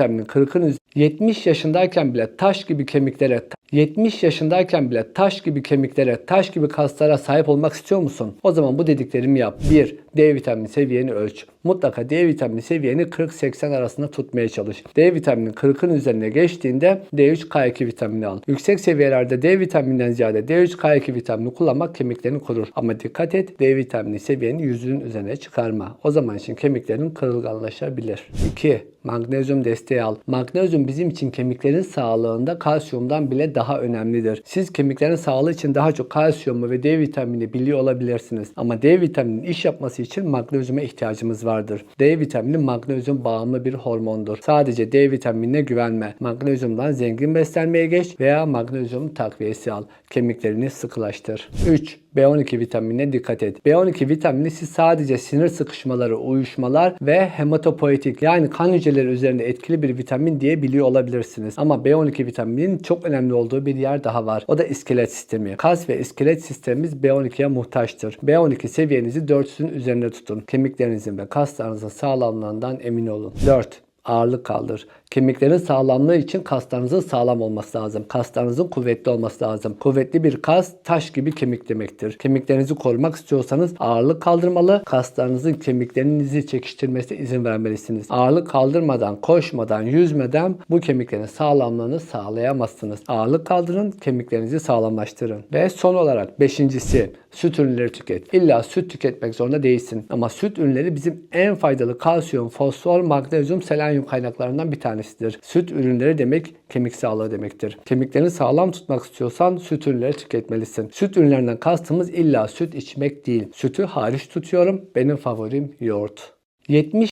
vitaminin 40'ın 70 yaşındayken bile taş gibi kemiklere 70 yaşındayken bile taş gibi kemiklere, taş gibi kaslara sahip olmak istiyor musun? O zaman bu dediklerimi yap. 1. D vitamini seviyeni ölç. Mutlaka D vitamini seviyeni 40-80 arasında tutmaya çalış. D vitaminin 40'ın üzerine geçtiğinde D3 K2 vitamini al. Yüksek seviyelerde D vitamininden ziyade D3 K2 vitamini kullanmak kemiklerini korur. Ama dikkat et D vitamini seviyeni yüzünün üzerine çıkarma. O zaman için kemiklerin kırılganlaşabilir. 2. Magnezyum desteği al. Magnezyum bizim için kemiklerin sağlığında kalsiyumdan bile daha önemlidir. Siz kemiklerin sağlığı için daha çok kalsiyumu ve D vitamini biliyor olabilirsiniz. Ama D vitamininin iş yapması için magnezyuma ihtiyacımız vardır. D vitamini magnezyum bağımlı bir hormondur. Sadece D vitaminine güvenme. Magnezyumdan zengin beslenmeye geç veya magnezyum takviyesi al. Kemiklerini sıkılaştır. 3. B12 vitaminine dikkat et. B12 vitamini siz sadece sinir sıkışmaları, uyuşmalar ve hematopoietik yani kan hücreleri üzerinde etkili bir vitamin diye biliyor olabilirsiniz. Ama B12 vitaminin çok önemli olduğu bir yer daha var. O da iskelet sistemi. Kas ve iskelet sistemimiz B12'ye muhtaçtır. B12 seviyenizi 400'ün üzerinde tutun. Kemiklerinizin ve kaslarınızın sağlamlığından emin olun. 4. Ağırlık kaldır. Kemiklerin sağlamlığı için kaslarınızın sağlam olması lazım. Kaslarınızın kuvvetli olması lazım. Kuvvetli bir kas taş gibi kemik demektir. Kemiklerinizi korumak istiyorsanız ağırlık kaldırmalı. Kaslarınızın kemiklerinizi çekiştirmesine izin vermelisiniz. Ağırlık kaldırmadan, koşmadan, yüzmeden bu kemiklerin sağlamlığını sağlayamazsınız. Ağırlık kaldırın, kemiklerinizi sağlamlaştırın. Ve son olarak beşincisi süt ürünleri tüket. İlla süt tüketmek zorunda değilsin. Ama süt ürünleri bizim en faydalı kalsiyum, fosfor, magnezyum, selenyum kaynaklarından bir tanesidir. Süt ürünleri demek kemik sağlığı demektir. Kemiklerini sağlam tutmak istiyorsan süt ürünleri tüketmelisin. Süt ürünlerinden kastımız illa süt içmek değil. Sütü hariç tutuyorum. Benim favorim yoğurt. 70